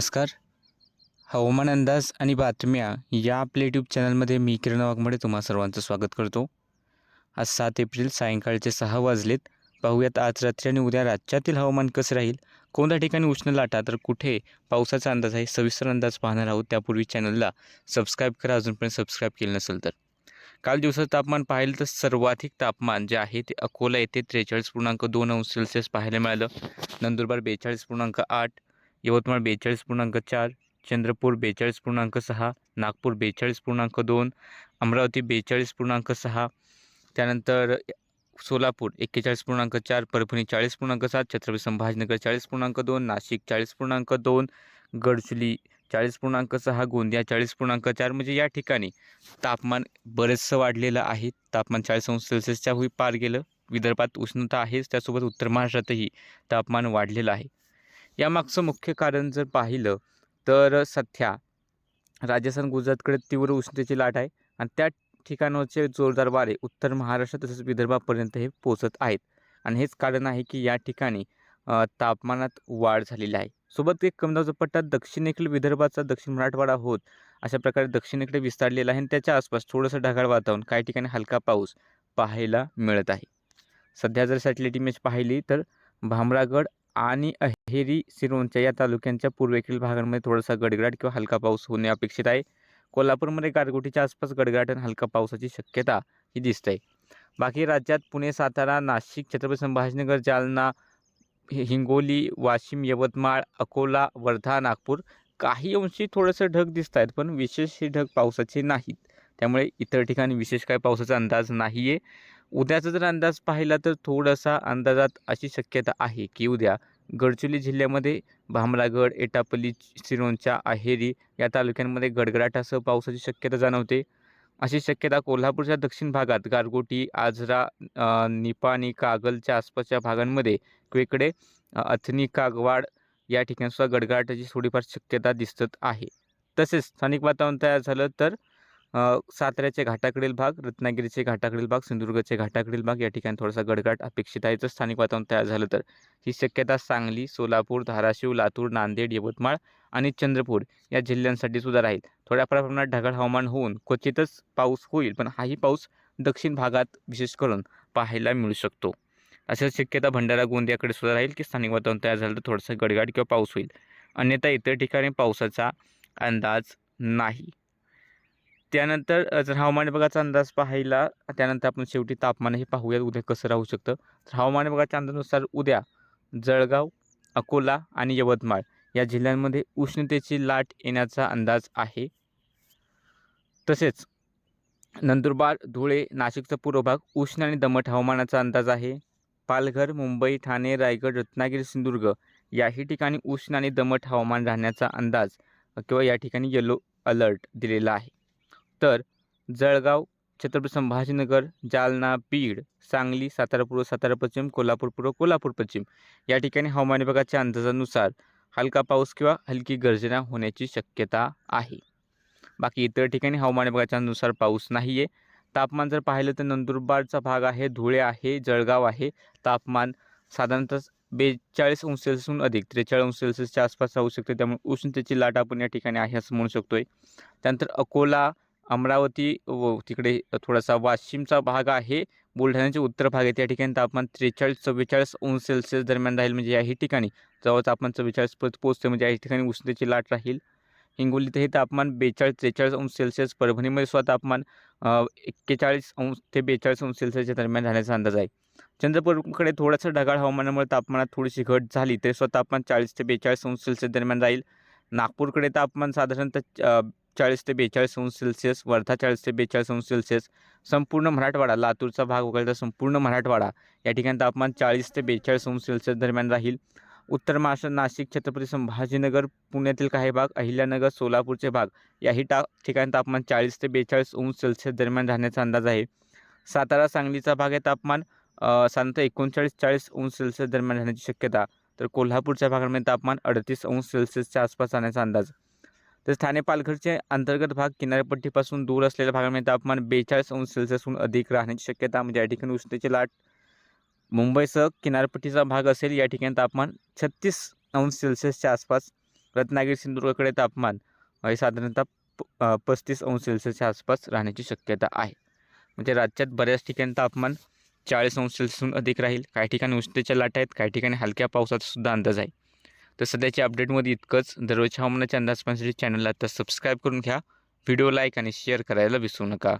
नमस्कार. हवामान अंदाज आणि बातम्या या आपल्या यूट्यूब चॅनलमध्ये मी किरण वाघमडे तुम्हा सर्वांचं स्वागत करतो. आज सात एप्रिल सायंकाळचे सहा वाजलेत. पाहूयात आज रात्री आणि उद्या राज्यातील हवामान कसं राहील? कोणत्या ठिकाणी उष्ण लाटा? तर कुठे पावसाचा अंदाज आहे? सविस्तर अंदाज पाहणार आहोत त्यापूर्वी चॅनलला सबस्क्राईब करा. अजूनपर्यंत सबस्क्राईब केलं नसेल तर. काल दिवसाचं तापमान पाहिलं तर सर्वाधिक तापमान जे आहे ते अकोला येथे त्रेचाळीस पूर्णांक दोन अंश सेल्सिअस पाहायला मिळालं. नंदुरबार बेचाळीस पूर्णांक आठ यवतमाळ बेचाळीस पूर्णांक चार चंद्रपूर बेचाळीस पूर्णांक सहा नागपूर बेचाळीस पूर्णांक दोन अमरावती बेचाळीस पूर्णांक सहा त्यानंतर सोलापूर एक्केचाळीस पूर्णांक चार परभणी चाळीस पूर्णांक सात छत्रपती संभाजीनगर चाळीस पूर्णांक दोन नाशिक चाळीस पूर्णांक दोन गडचिरोली चाळीस पूर्णांक सहा गोंदिया चाळीस पूर्णांक चार म्हणजे या ठिकाणी तापमान बरेचसं वाढलेलं आहे. तापमान चाळीस अंश सेल्सिअसच्या होई पार गेलं. विदर्भात उष्णता आहेच. त्यासोबत उत्तर महाराष्ट्रातही तापमान वाढलेलं आहे. यामागचं मुख्य कारण जर पाहिलं तर सध्या राजस्थान गुजरातकडे तीव्र उष्णतेची लाट आहे आणि त्या ठिकाणचे जोरदार वारे उत्तर महाराष्ट्र तसेच विदर्भापर्यंत हे पोचत आहेत. आणि हेच कारण आहे की या ठिकाणी तापमानात वाढ झालेली आहे. सोबत एक कमी पट्टा दक्षिणेकडील विदर्भाचा दक्षिण मराठवाडा होत अशा प्रकारे दक्षिणेकडे विस्तारलेला आहे आणि त्याच्या आसपास थोडंसं ढगाळ वातावरण काही ठिकाणी हलका पाऊस पाहायला मिळत आहे. सध्या जर सॅटेलाईट इमेज पाहिली तर भामरागड आणि अहेरी सिरोंचा या तालुक्यांच्या पूर्वेकडील भागांमध्ये थोडासा गडगडाट किंवा हलका पाऊस होणे अपेक्षित आहे. कोल्हापूरमध्ये गारगोटीच्या आसपास गडगडाट आणि हलका पावसाची शक्यता ही दिसते. बाकी राज्यात पुणे सातारा नाशिक छत्रपती संभाजीनगर जालना हिंगोली वाशिम यवतमाळ अकोला वर्धा नागपूर काही अंशी थोडंसं ढग दिसत आहेत पण विशेष हे ढग पावसाचे नाहीत. त्यामुळे इतर ठिकाणी विशेष काय पावसाचा अंदाज नाही आहे उद्याचा जर अंदाज पाहिला तर थोडासा अंदाजात अशी शक्यता आहे की उद्या गडचिरोली जिल्ह्यामध्ये भामरागड एटापल्ली सिरोंचा अहेरी या तालुक्यांमध्ये गडगडाटासह पावसाची शक्यता जाणवते. अशी शक्यता कोल्हापूरच्या दक्षिण भागात गारगोटी आजरा निपा निपाणी कागलच्या आसपासच्या भागांमध्ये किंवा इकडे अथनी कागवाड या ठिकाणीसुद्धा गडगडाटाची थोडीफार शक्यता दिसत आहे. तसेच स्थानिक वातावरण तयार झालं तर साताऱ्याच्या घाटाकडील भाग रत्नागिरीचे घाटाकडील भाग सिंधुदुर्गचे घाटाकडील भाग या ठिकाणी थोडासा गडगडाट अपेक्षित आहे. जर स्थानिक वातावरण तयार झालं तर. ही शक्यता सांगली सोलापूर धाराशिव लातूर नांदेड यवतमाळ आणि चंद्रपूर या जिल्ह्यांसाठी सुद्धा राहील. थोड्या प्रमाणात ढगाळ हवामान होऊन क्वचितच पाऊस होईल पण हाही पाऊस दक्षिण भागात विशेष करून पाहायला मिळू शकतो. अशाच शक्यता भंडारा गोंदियाकडे सुद्धा राहील की स्थानिक वातावरण तयार झालं तर थोडंसं गडगाड किंवा पाऊस होईल. अन्यथा इतर ठिकाणी पावसाचा अंदाज नाही. त्यानंतर जर हवामान विभागाचा अंदाज पाहायला त्यानंतर आपण शेवटी तापमान हे पाहूयात. उद्या कसं राहू शकतं? तर हवामान विभागाच्या अंदाजानुसार उद्या जळगाव अकोला आणि यवतमाळ या जिल्ह्यांमध्ये उष्णतेची लाट येण्याचा अंदाज आहे. तसेच नंदुरबार धुळे नाशिकचा पूर्व भाग उष्ण आणि दमट हवामानाचा अंदाज आहे. पालघर मुंबई ठाणे रायगड रत्नागिरी सिंधुदुर्ग याही ठिकाणी उष्ण आणि दमट हवामान राहण्याचा अंदाज किंवा या ठिकाणी येलो अलर्ट दिलेला आहे. तर जळगाव छत्रपती संभाजीनगर जालना बीड सांगली सातारा पूर्व सातारा पश्चिम कोल्हापूर पूर्व कोल्हापूर पश्चिम. या ठिकाणी हवामान विभागाच्या अंदाजानुसार हलका पाऊस किंवा हलकी गर्जना होण्याची शक्यता आहे. बाकी इतर ठिकाणी हवामान विभागाच्या अनुसार पाऊस नाही आहे तापमान जर पाहिलं तर नंदुरबारचा भाग आहे धुळे आहे जळगाव आहे. तापमान साधारणतः बेचाळीस अंश सेल्सिअसहून अधिक त्रेचाळीस अंश सेल्सिअसच्या आसपास राहू शकते. त्यामुळे उष्णतेची लाट आपण या ठिकाणी आहे असं म्हणू शकतो आहे त्यानंतर अकोला अमरावती व तिकडे थोडासा वाशिमचा भाग आहे. बुलढाण्याचे उत्तर भाग आहे. त्या ठिकाणी तापमान त्रेचाळीस चव्वेचाळीस अंश सेल्सिअस दरम्यान राहील म्हणजे याही ठिकाणी. जवळ तापमान चव्वेचाळीस पर्यंत पोहोचते म्हणजे याही ठिकाणी उष्णतेची लाट राहील. हिंगोलीतही तापमान बेचाळीस त्रेचाळीस अंश सेल्सिअस परभणीमध्ये सुद्धा तापमान एक्केचाळीस अंश ते बेचाळीस अंश सेल्सिअसच्या दरम्यान राहण्याचा अंदाज आहे. चंद्रपूरकडे थोडंसं ढगाळ हवामानामुळे तापमानात थोडीशी घट झाली तरी सुद्धा तापमान चाळीस ते बेचाळीस अंश सेल्सिअस दरम्यान राहील. नागपूरकडे तापमान साधारणतः चाळीस ते बेचाळीस अंश सेल्सिअस वर्धा चाळीस ते बेचाळीस अंश सेल्सिअस संपूर्ण मराठवाडा लातूरचा भाग वगळता संपूर्ण मराठवाडा या ठिकाणी तापमान चाळीस ते बेचाळीस अंश सेल्सिअस दरम्यान राहील. उत्तर महाराष्ट्र नाशिक छत्रपती संभाजीनगर पुण्यातील काही भाग अहिल्यानगर सोलापूरचे भाग याही टा ठिकाणी तापमान चाळीस ते बेचाळीस अंश सेल्सिअस दरम्यान राहण्याचा अंदाज आहे. सातारा सांगलीचा भाग आहे तापमान साधारणतः एकोणचाळीस चाळीस अंश सेल्सिअस दरम्यान राहण्याची शक्यता. तर कोल्हापूरच्या भागामध्ये तापमान अडतीस अंश सेल्सिअसच्या आसपास राहण्याचा अंदाज. तर ठाणे पालघरचे अंतर्गत भाग किनारपट्टीपासून दूर असलेल्या भागामध्ये तापमान बेचाळीस अंश सेल्सिअसहून अधिक राहण्याची शक्यता म्हणजे या ठिकाणी उष्णतेची लाट मुंबईसह किनारपट्टीचा भाग असेल या ठिकाणी तापमान छत्तीस अंश सेल्सिअसच्या आसपास रत्नागिरी सिंधुदुर्गकडे तापमान हे साधारणतः प पस्तीस अंश सेल्सिअसच्या आसपास राहण्याची शक्यता आहे. म्हणजे राज्यात बऱ्याच ठिकाणी तापमान चाळीस अंश सेल्सिअसहून अधिक राहील. काही ठिकाणी उष्णतेच्या लाट आहेत काही ठिकाणी हलक्या पावसाचा सुद्धा अंदाज आहे. तर सध्याच्या अपडेटमध्ये इतकंच. दररोजच्या हवामानाच्या अंदाज पाहण्यासाठी चॅनलला आता सबस्क्राईब करून घ्या. व्हिडिओ लाईक आणि शेअर करायला विसरू नका.